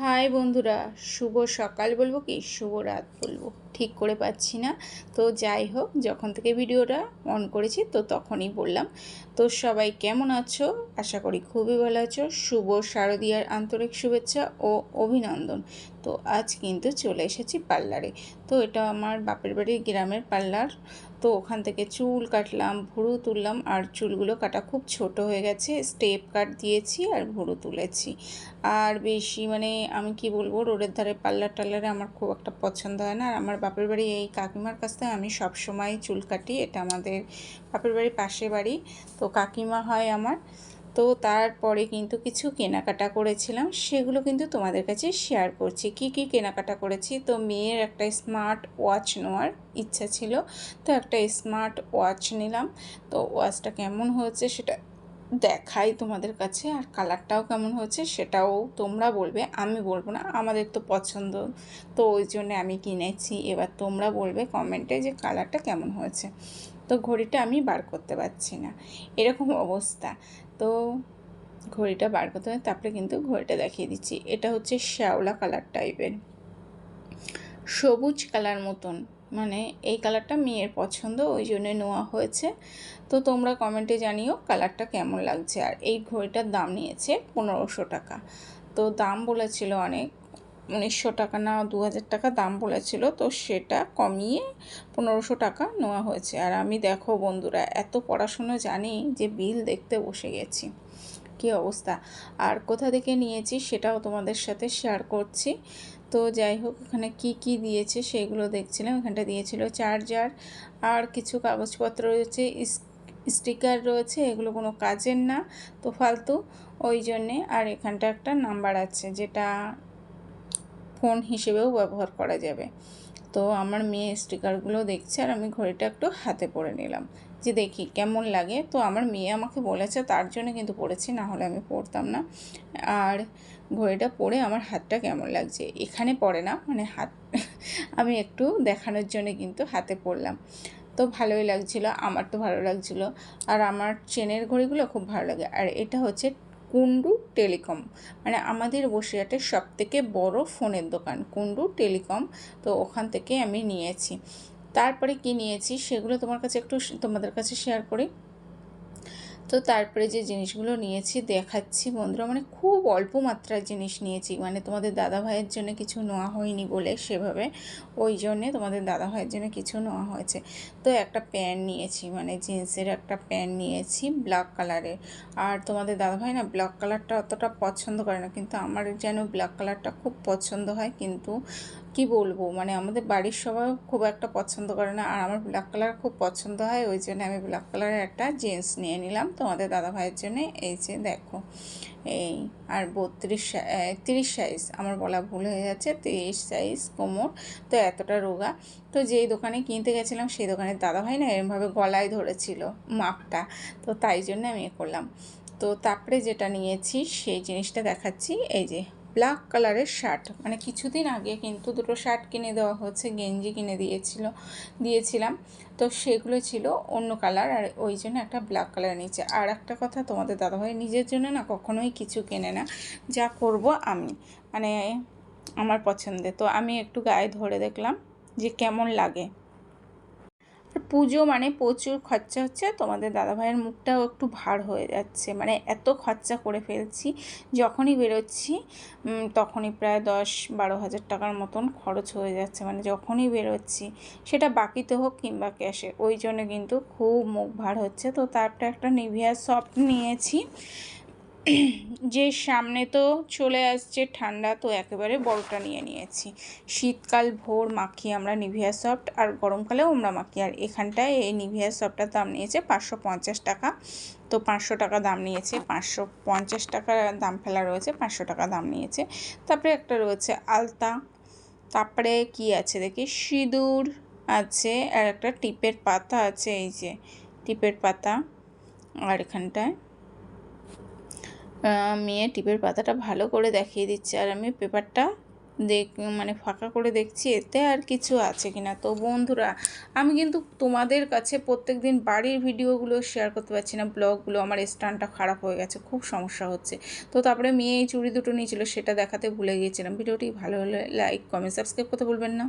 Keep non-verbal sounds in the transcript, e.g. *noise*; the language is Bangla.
হাই বন্ধুরা, শুভ সকাল বলব কি? শুভ রাত বলব। ঠিক করে পাচ্ছি না। তো যাই হোক, যখন থেকে ভিডিওটা অন করেছি, তো তখনই বললাম। তো সবাই কেমন আছো? আশা করি খুবই ভালো আছো। শুভ শারদীয়ার আন্তরিক শুভেচ্ছা ও অভিনন্দন। তো আজ কিন্তু চলে এসেছি পার্লারে। তো এটা আমার বাপের বাড়ির গ্রামের পার্লার। তো ওখান থেকে চুল কাটলাম, ভুরু তুললাম আর চুলগুলো কাটা খুব ছোট হয়ে গেছে। স্টেপ কাট দিয়েছি আর ভুরু তুলেছি। আর বেশি মানে আমি কি বলব রোডের ধারে পাল্লার টার্লারে আমার খুব একটা পছন্দ হয় না। আর আমার বাপের বাড়ি এই কাকিমার কাছ থেকে আমি সবসময় চুল কাটি, এটা আমাদের বাপের বাড়ির পাশে বাড়ি। তো কাকিমা হয় আমার। তো তারপরে কিন্তু কিছু কেনাকাটা করেছিলাম, সেগুলো কিন্তু তোমাদের কাছে শেয়ার করছি। কি কি কেনাকাটা করেছি? তো মেয়ের একটা স্মার্ট ওয়াচ নেওয়ার ইচ্ছা ছিল, তো একটা স্মার্ট ওয়াচ নিলাম। তো ওয়াচটা কেমন হয়েছে সেটা দেখাই তোমাদের কাছে, আর কালারটাও কেমন হয়েছে সেটাও তোমরা বলবে, আমি বলব না, আমাদের তো পছন্দ। তো ওই জন্যে আমি কিনেছি, এবার তোমরা বলবে কমেন্টে যে কালারটা কেমন হয়েছে। তো ঘড়িটা আমি বার করতে পারছি না। এরকম অবস্থা। তো ঘড়িটা বার করতে হবে, তারপরে কিন্তু ঘড়িটা দেখিয়ে দিচ্ছি। এটা হচ্ছে শ্যাওলা কালার টাইপের সবুজ কালার মতন মানে এই কালারটা মেয়ের পছন্দ, ওই জন্যে নেওয়া হয়েছে। তো তোমরা কমেন্টে জানিও কালারটা কেমন লাগছে। আর এই ঘড়িটার দাম নিয়েছে পনেরোশো টাকা। তো দাম বলেছিল অনেক উনিশশো টাকা না দু হাজার টাকা দাম বলেছিল, তো সেটা কমিয়ে পনেরোশো টাকা নেওয়া হয়েছে। আর আমি দেখো বন্ধুরা, এত পড়াশুনো জানি যে বিল দেখতে বসে গেছি। কী অবস্থা? আর কোথা থেকে নিয়েছি সেটাও তোমাদের সাথে শেয়ার করছি। তো যাই হোক এখানে কি কি দিয়েছে সেগুলো দেখছিলাম। এখানটা দিয়েছিল চার্জার আর কিছু কাগজপত্র রয়েছে স্টিকার রয়েছে, এগুলো কোনো কাজের না, তো ফালতু। ওই জন্যে আর এখানটা একটা নাম্বার আছে, যেটা ফোন হিসেবেও ব্যবহার করা যাবে। তো আমার মেয়ে স্টিকারগুলো দেখছে আর আমি ঘড়িটা একটু হাতে পরে নিলাম। যে দেখি কেমন লাগে। তো আমার মেয়ে আমাকে বলেছে তার জন্য কিন্তু পড়েছি, না হলে আমি পড়তাম না। আর ঘড়িটা পরে আমার হাতটা কেমন লাগছে? এখানে পড়ে না মানে হাত *laughs* আমি একটু দেখানোর জন্য কিন্তু হাতে পড়লাম। তো ভালোই লাগছিল, আমার তো ভালো লাগছিল। আর আমার চেনের ঘড়িগুলো খুব ভালো লাগে। আর এটা হচ্ছে কুন্ডু টেলিকম। মানে আমাদের বসিরহাটের সব থেকে বড় ফোনের দোকান, কুন্ডু টেলিকম। তো ওখান থেকে আমি নিয়েছি। তারপরে কি নিয়েছি সেগুলো তোমার কাছে একটু তোমাদের কাছে শেয়ার করি। তো তারপরে যে জিনিসগুলো নিয়েছি, দেখাচ্ছি বন্ধুরা মানে খুব অল্প মাত্রার জিনিস নিয়েছি। মানে তোমাদের দাদা ভাইয়ের জন্য কিছু নেওয়া হয়নি বলে সেভাবে, ওই জন্যে তোমাদের দাদা ভাইয়ের জন্য কিছু নেওয়া হয়েছে। তো একটা প্যান্ট নিয়েছি মানে জিন্সের একটা প্যান্ট নিয়েছি, ব্ল্যাক কালারের। আর তোমাদের দাদা ভাই না ব্ল্যাক কালারটা অতটা পছন্দ করে না, কিন্তু আমার যেন ব্ল্যাক কালারটা খুব পছন্দ হয়, কিন্তু কি বলব? মানে আমাদের বাড়ির সবাই খুব একটা পছন্দ করে না। আর আমার ব্ল্যাক কালার খুব পছন্দ হয়, ওই জন্য আমি ব্ল্যাক কালারের একটা জিন্স নিয়ে নিলাম। তোমাদের দাদা ভাইয়ের জন্য এই যে দেখো, এই আর বত্রিশ তিরিশ সাইজ আমার বলা ভুল হয়ে যাচ্ছে, তিরিশ সাইজ কোমর, তো এতটা রোগা। তো যেই দোকানে কিনতে গেছিলাম, সেই দোকানের দাদা ভাই না এরমভাবে গলায় ধরেছিল মাপটা, তো তাই জন্য আমি এ করলাম। তো তারপরে যেটা নিয়েছি, সেই জিনিসটা দেখাচ্ছি, এই যে ব্ল্যাক কালারের শার্ট। মানে কিছুদিন আগে কিন্তু দুটো শার্ট কিনে দেওয়া হচ্ছে গেঞ্জি কিনে দিয়েছিল, দিয়েছিলাম। তো সেগুলো ছিল অন্য কালার আর ওই জন্য একটা ব্ল্যাক কালার নিচে আর একটা কথা তোমাদের দাদাভাই, নিজের জন্য না কখনোই কিছু কেনে না। যা করব আমি। মানে আমার পছন্দের। তো আমি একটু গায়ে ধরে দেখলাম যে কেমন লাগে। পুজো মানে প্রচুর খরচা হচ্ছে তোমাদের দাদাভাইয়ের মুখটাও একটু ভার হয়ে যাচ্ছে। মানে এত খরচা করে ফেলছি, যখনই বেরোচ্ছি তখনই প্রায় দশ বারো হাজার টাকার মতন খরচ হয়ে যাচ্ছে। মানে যখনই বেরোচ্ছি, সেটা বাকিতে হোক কিংবা ক্যাশে, ওই জন্য কিন্তু খুব মুখ ভার হচ্ছে। তো তারপরে একটা নিভিয়া সফট নিয়েছি। যে সামনে তো চলে আসছে ঠান্ডা, তো একেবারে বড়টা নিয়ে নিয়েছি। শীতকাল ভোর মাখি আমরা নিভিয়া সফট, আর গরমকালেও আমরা মাখি। আর এখানটায় এই নিভিয়া সফটটার দাম নিয়েছে পাঁচশো পঞ্চাশ টাকা। তো পাঁচশো টাকা দাম নিয়েছে, পাঁচশো পঞ্চাশ টাকা দাম ফেলা রয়েছে, পাঁচশো টাকা দাম নিয়েছে। তারপরে একটা রয়েছে আলতা। তারপরে কি আছে দেখি? সিঁদুর আছে, আর একটা টিপের পাতা আছে, এই যে টিপের পাতা। আর এখানটায় মেয়ে টিপের পাতাটা ভালো করে দেখিয়ে দিচ্ছে আর আমি পেপারটা দেখ মানে ফাঁকা করে দেখছি, এতে আর কিছু আছে কিনা। তো বন্ধুরা, আমি কিন্তু তোমাদের কাছে প্রত্যেক দিন বাড়ির ভিডিওগুলো শেয়ার করতে পারছি না ব্লগগুলো আমার স্ট্যান্ডটা খারাপ হয়ে গেছে, খুব সমস্যা হচ্ছে। তো তারপরে মেয়ে এই চুড়ি দুটো নিয়েছিল, সেটা দেখাতে ভুলে গিয়েছিলাম। ভিডিওটি ভালো হলে লাইক কমেন্ট সাবস্ক্রাইব করতে বলবেন না।